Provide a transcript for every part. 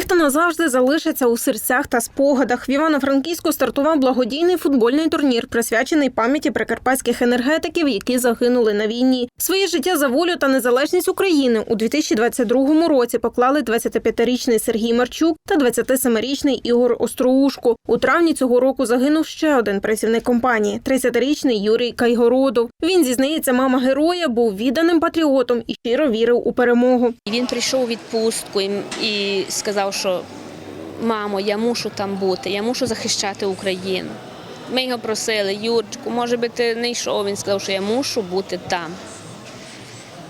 Ті, хто назавжди залишиться у серцях та спогадах. В Івано-Франківську стартував благодійний футбольний турнір, присвячений пам'яті прикарпатських енергетиків, які загинули на війні. Своє життя за волю та незалежність України у 2022 році поклали 25-річний Сергій Марчук та 27-річний Ігор Остроушко. У травні цього року загинув ще один працівник компанії – 30-річний Юрій Кайгородов. Він зізнається, мама героя був відданим патріотом і щиро вірив у перемогу. Він прийшов у відпустку і, і сказав, що мамо, я мушу там бути, я мушу захищати Україну. Ми його просили, Юрчику, може би ти не йшов. Він сказав, що я мушу бути там.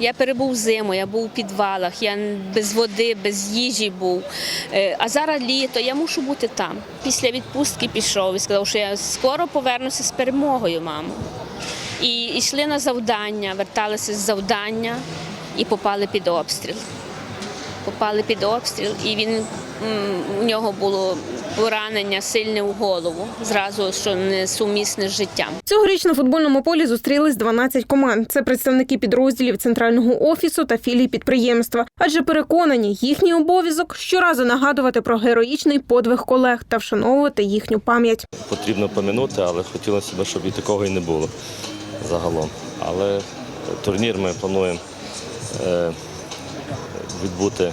Я перебув зиму, я був у підвалах, я без води, без їжі був. Е, А зараз літо, я мушу бути там. Після відпустки пішов і сказав, що я скоро повернуся з перемогою, мамо. І йшли на завдання, верталися з завдання і попали під обстріл. Попали під обстріл, і він у нього було поранення сильне у голову, зразу що не сумісне з життям. Цьогоріч на футбольному полі зустрілись 12 команд. Це представники підрозділів центрального офісу та філій підприємства. Адже переконані, їхній обов'язок щоразу нагадувати про героїчний подвиг колег та вшановувати їхню пам'ять. потрібно помінути, але хотілося б, щоб і такого і не було загалом. Але турнір ми плануємо е, відбути,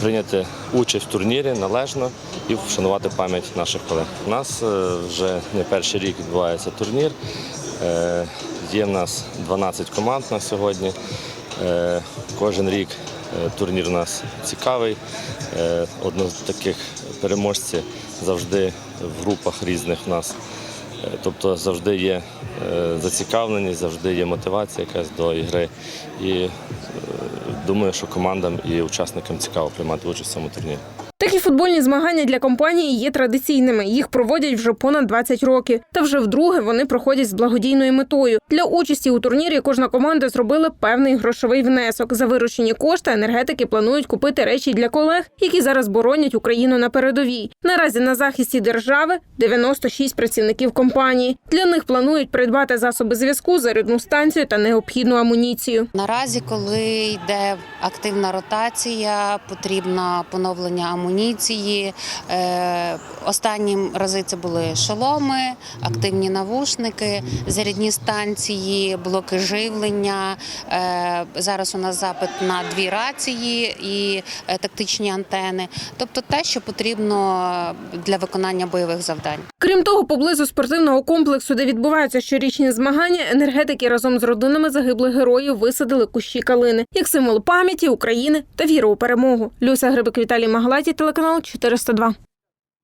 прийняти участь в турнірі належно і вшанувати пам'ять наших колег. У нас е, вже не перший рік відбувається турнір. Е, Є в нас 12 команд на сьогодні. Е, Кожен рік турнір у нас цікавий. Одно з таких переможців завжди в групах різних у нас. Тобто завжди є е, зацікавленість, завжди є мотивація якась до ігри. І е, думаю, що командам і учасникам цікаво приймати участь в цьому турнірі. Такі футбольні змагання для компанії є традиційними. Їх проводять вже понад 20 років. Та вже вдруге вони проходять з благодійною метою. Для участі у турнірі кожна команда зробила певний грошовий внесок. За виручені кошти енергетики планують купити речі для колег, які зараз боронять Україну на передовій. Наразі на захисті держави 96 працівників компанії. Для них планують придбати засоби зв'язку, зарядну станцію та необхідну амуніцію. Наразі, коли йде активна ротація, потрібно поновлення амуніції. Е, Останні рази це були шоломи, активні навушники, зарядні станції, блоки живлення. Е, Зараз у нас запит на дві рації і е, тактичні антени, тобто те, що потрібно для виконання бойових завдань. Крім того, поблизу спортивного комплексу, де відбуваються щорічні змагання, енергетики разом з родинами загиблих героїв висадили кущі калини як символ пам'яті України та віри у перемогу. Люся Грибик Віталій Магалаті, телеканал 402.